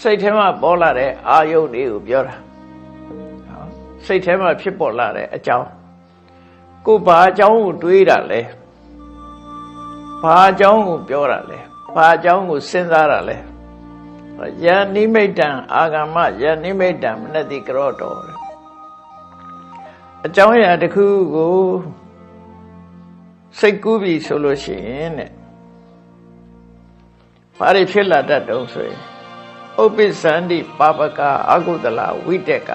စိတ်ထဲမှာပေါ်လာတဲ့အာယုန်တွေကိုပြောတာနော်စိတ်ထဲမှာဖြစ်ပေါ်လာတဲ့အကြောင်းကိုဘာအကြောင်းကိုတွေးတာလဲဘာအကြောင်းကိုပြောတာလဲဘာအကြောင်းကိုစဉ်းစားတာလဲယန္နိမိတ်တံအာဂမယန္နိမိတ်တံမနတိကရောတော်တဲ့အကြောင်းအရာတစ်ခုကိုစိတ်ကူးပြီဆိုလို့ရှိရင်တဲ့ဘာတွေဖြစ်လာတတ်တုံးဆိုရင် ဥပ္ပစ္ဆန္တိပါပကအကုသလဝိတက်က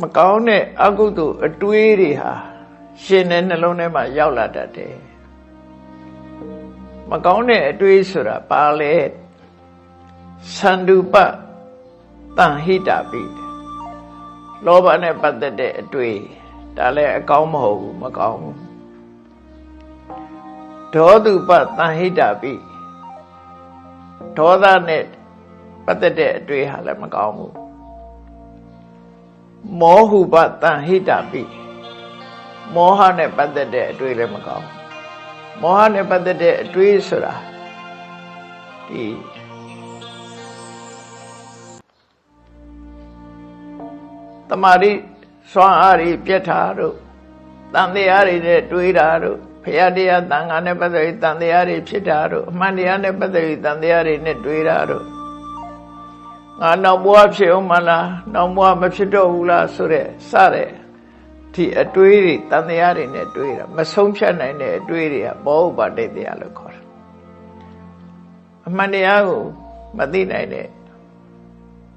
မကောင်းတဲ့အကုသိုလ်အတွေးတွေဟာရှင်တဲ့နှလုံးထဲမှာရောက်လာတတ်တယ်မကောင်းတဲ့အတွေးဆိုတာပါလေသန္တုပတန်ဟိတာပိလောဘနဲ့ပတ်သက်တဲ့အတွေးဒါလည်းအကောင်းမဟုတ်ဘူးမကောင်းဘူး ဒေါတုပတန်ဟိတာပိဒေါသနဲ့ပတ်သက်တဲ့အတွေ့ဟာလည်းမကောင်းဘူးမောဟုပတန်ဟိတာပိမောဟနဲ့ပတ်သက်တဲ့အတွေ့လည်းမကောင်းဘူးမောဟနဲ့ပတ်သက်တဲ့အတွေ့ဆိုတာဒီတမာရီစွမ်းအားတွေပြက်တာတို့ တန်တရားတွေနဲ့တွေးတာတို့ဘုရားတရားတန်ခါနဲ့ပတ်သက်ပြီးတန်တရားတွေဖြစ်တာတို့အမှန်တရားနဲ့ပတ်သက်ပြီးတန်တရားတွေနဲ့တွေးတာတို့ငါနောက်ဘဝဖြစ်အောင်မလားနောက်ဘဝမဖြစ်တော့ဘူးလားဆိုတဲ့စတဲ့ဒီအတွေးတွေတန်တရားတွေနဲ့တွေးတာမဆုံးဖြတ်နိုင်တဲ့အတွေးတွေကဘောဥပါဒိတ်တရားလို့ခေါ်တာအမှန်တရားကိုမသိနိုင်တဲ့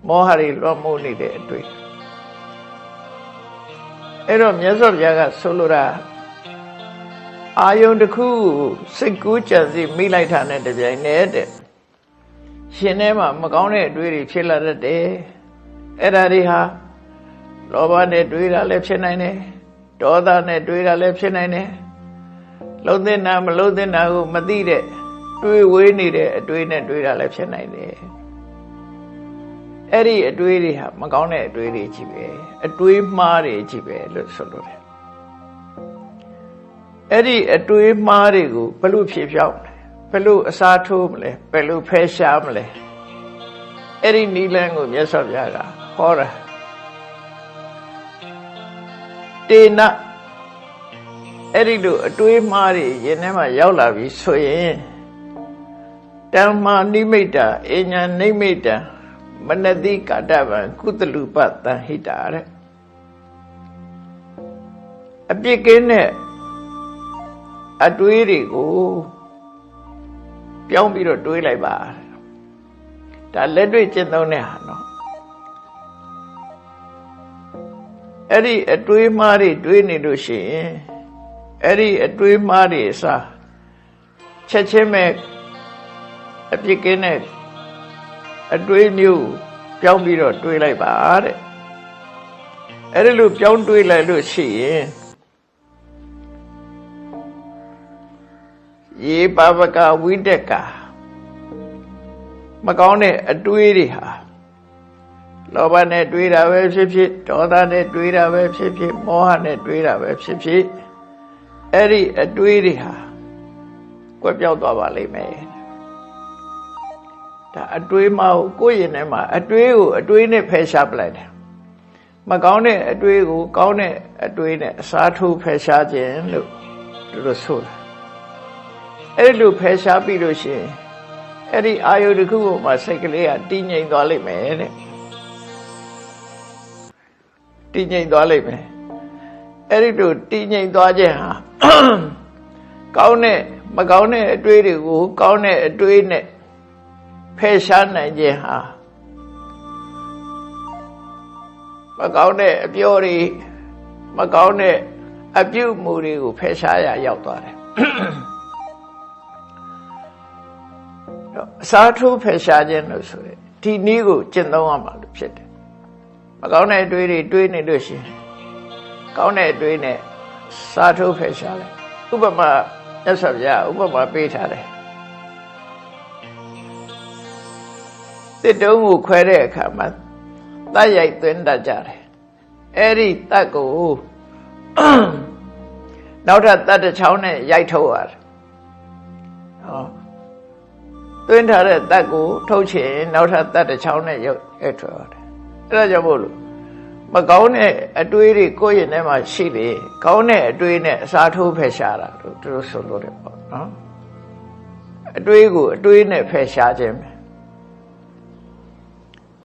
မောဟတွေလွှမ်းမိုးနေတဲ့အတွေး အဲ့တော့မြတ်စွာဘုရားကဆိုလိုတာအာယုန်တစ်ခုစိတ်ကူးကြံစီမိလိုက်တာနဲ့တပြိုင်နက်တဲ့ရှင်ထဲမှာမကောင်းတဲ့အတွေးတွေဖြစ်လာတတ်တယ်အဲ့ဒါတွေဟာလောဘနဲ့တွေးတာလည်းဖြစ်နိုင်တယ်ဒေါသနဲ့တွေးတာလည်းဖြစ်နိုင်တယ်လုံးသိနာမလုံးသိနာကိုမသိတဲ့တွေးဝေးနေတဲ့အတွေးနဲ့တွေးတာလည်းဖြစ်နိုင်တယ် အဲ့ဒီအတွေးတွေဟာမကောင်းတဲ့အတွေးတွေကြီးပဲအတွေးမှားတွေကြီးပဲလို့ဆိုလိုတယ်အဲ့ဒီအတွေးမှားတွေကိုဘယ်လိုဖြေဖြောင်းလဲဘယ်လိုအစားထိုးမလဲဘယ်လိုဖယ်ရှားမလဲအဲ့ဒီနီလန်းကိုမြတ်စွာဘုရားကဟောတာတေနအဲ့ဒီလိုအတွေးမှားတွေရင်ထဲမှာရောက်လာပြီဆိုရင်တမ္မာနိမိတ်တာအညာနိမိတ်တာ မနတိကာတဗံကုသလူပတန်ဟိတာတဲ့အပြစ်ကင်းတဲ့အတွေးတွေကိုပြောင်းပြီးတော့တွေးလိုက်ပါဒါလက်တွေ့ကျင့်သုံးတဲ့ဟာနော်အဲ့ဒီအတွေးမှားတွေတွေးနေလို့ရှိရင်အဲ့ဒီအတွေးမှားတွေအစားချက်ချင်းပဲအပြစ်ကင်းတဲ့ အတွေးမျိုးပြောင်းပြီးတော့တွေးလိုက်ပါတဲ့အဲ့ဒီလိုပြောင်းတွေးလိုက်လို့ရှိရင်ရေပါပကဝိတက်ကမကောင်းတဲ့အတွေးတွေဟာလောဘနဲ့တွေးတာပဲဖြစ်ဖြစ်ဒေါသနဲ့တွေးတာပဲဖြစ်ဖြစ်မောဟနဲ့တွေးတာပဲဖြစ်ဖြစ်အဲ့ဒီအတွေးတွေဟာကွက်ပြောက်သွားပါလိမ့်မယ် ဒါအတွေးမဟုတ်ကိုယ့်ရင်ထဲမှာအတွေးကိုအတွေးနဲ့ဖယ်ရှားပလိုက်တယ်မကောင်းတဲ့အတွေးကိုကောင်းတဲ့အတွေးနဲ့အစားထိုးဖယ်ရှားခြင်းလို့တို့လို့ဆိုတာအဲ့လိုဖယ်ရှားပြီးလို့ရှိရင်အဲ့ဒီအာယုတစ်ခုကိုမှစိတ်ကလေးကတည်ငြိမ်သွားလိမ့်မယ်တဲ့တည်ငြိမ်သွားလိမ့်မယ်အဲ့ဒီလိုတည်ငြိမ်သွားခြင်းဟာကောင်းတဲ့မကောင်းတဲ့အတွေးတွေကိုကောင်းတဲ့အတွေးနဲ့ ဖယ်ရှားနိုင်ခြင်းဟာမကောင်းတဲ့အပြောတွေမကောင်းတဲ့အပြုမှုတွေကိုဖယ်ရှားရရောက်သွားတယ်အစားထိုးဖယ်ရှားခြင်းလို့ဆိုရယ်ဒီနည်းကိုကျင့်သုံးရမှာလို့ဖြစ်တယ်မကောင်းတဲ့အတွေးတွေတွေးနေလို့ရှိရင်ကောင်းတဲ့အတွေးနဲ့စားထိုးဖယ်ရှားလိုက်ဥပမာမြတ်စွာဘုရားဥပမာပေးထားတယ် တစ်တုံးကိုခွဲတဲ့အခါမှာတတ်ရိုက်သွင်းတတ်ကြတယ်အဲ့ဒီတတ်ကိုနောက်ထပ်တတ်တစ်ချောင်းနဲ့ရိုက်ထုတ်ရတယ်သွင်းထားတဲ့တက်ကိုထုတ်ချင်နောက်ထပ်တက်တစ်ချောင်းနဲ့ရုပ်အဲ့ထွက်ပါတယ်အဲ့ဒါကြောင့်မို့လို့မကောင်းတဲ့အတွေးတွေကိုယ့်ရင်ထဲမှာရှိလေကောင်းတဲ့အတွေးနဲ့အစားထိုးဖယ်ရှားတာလို့သူတို့ဆိုလို့တယ်ပေါ့နော်အတွေးကိုအတွေးနဲ့ဖယ်ရှားခြင်းပဲ